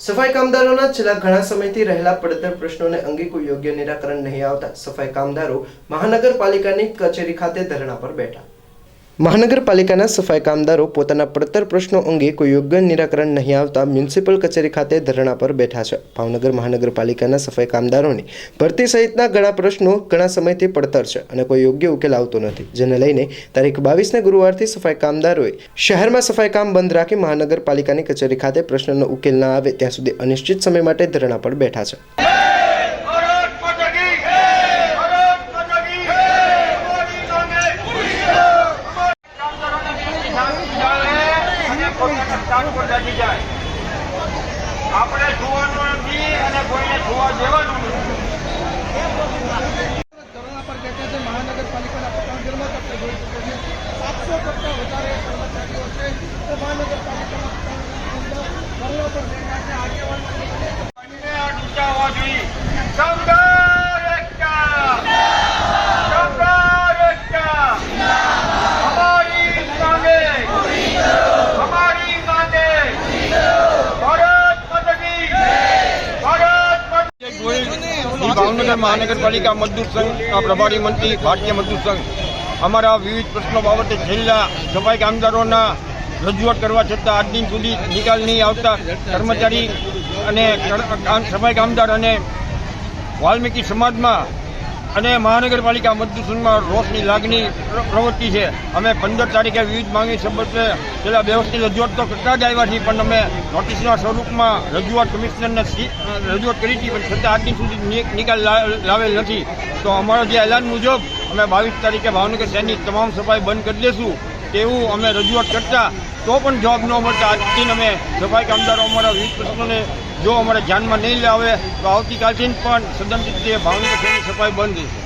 સફાઈ કામદારોના છેલ્લા ઘણા સમયથી રહેલા પડતર પ્રશ્નોને અંગે કોઈ યોગ્ય નિરાકરણ નહીં આવતા સફાઈ કામદારો મહાનગરપાલિકાની કચેરી ખાતે ધરણા પર બેઠા. મહાનગરપાલિકાના સફાઈ કામદારો પોતાના પડતર પ્રશ્નો અંગે કોઈ યોગ્ય નિરાકરણ નહીં આવતા મ્યુનિસિપલ કચેરી ખાતે ધરણા પર બેઠા છે. ભાવનગર મહાનગરપાલિકાના સફાઈ કામદારોની ભરતી સહિતના ઘણા પ્રશ્નો ઘણા સમયથી પડતર છે અને કોઈ યોગ્ય ઉકેલ આવતો નથી. જેને લઈને તારીખ બાવીસને ગુરુવારથી સફાઈ કામદારોએ શહેરમાં સફાઈ કામ બંધ રાખી મહાનગરપાલિકાની કચેરી ખાતે પ્રશ્નનો ઉકેલ ના આવે ત્યાં સુધી અનિશ્ચિત સમય માટે ધરણા પર બેઠા છે. દાટી જાય આપણે જોવાનું નથી અને કોઈને જોવા દેવાનું. ધરણા પર બેઠા છે મહાનગરપાલિકાના પટાણ આપણે જોઈ શકે છે સાતસો કરતા વધારે કર્મચારીઓ છે ભાવનગર મહાનગરપાલિકા મજદૂર સંઘ પ્રભારી મંત્રી, ભારતીય મજદૂર સંઘ. અમારા વિવિધ પ્રશ્નો બાબતે છેલ્લા સફાઈ કામદારોના રજૂઆત કરવા છતાં આજ દિન સુધી નિકાલ નહીં આવતા કર્મચારી અને સફાઈ કામદાર અને વાલ્મીકી સમાજમાં અને મહાનગરપાલિકા મધ્યસુનમાં રોષની લાગણી પ્રવૃત્તિ છે. અમે પંદર તારીખે વિવિધ માંગણી સંબંધે પેલા બે વર્ષની રજૂઆત તો કરતા જ આવ્યા છીએ, પણ અમે નોટિસના સ્વરૂપમાં રજૂઆત કમિશનરને રજૂઆત કરી હતી, પણ છતાં આજની સુધી નિકાલ લાવેલ નથી. તો અમારો જે એલાન મુજબ અમે બાવીસ તારીખે ભાવનગર શહેરની તમામ સફાઈ બંધ કરી દઈશું તેવું અમે રજૂઆત કરતા, તો પણ જોબ ન મળતા. આજથી અમે સફાઈ કામદારો અમારા વિવિધ પ્રશ્નોને જો અમારે ધ્યાનમાં નહીં લાવે, તો આવતીકાલથી પણ સદન રીતે ભાવનગર સફાઈ બંધ રહેશે.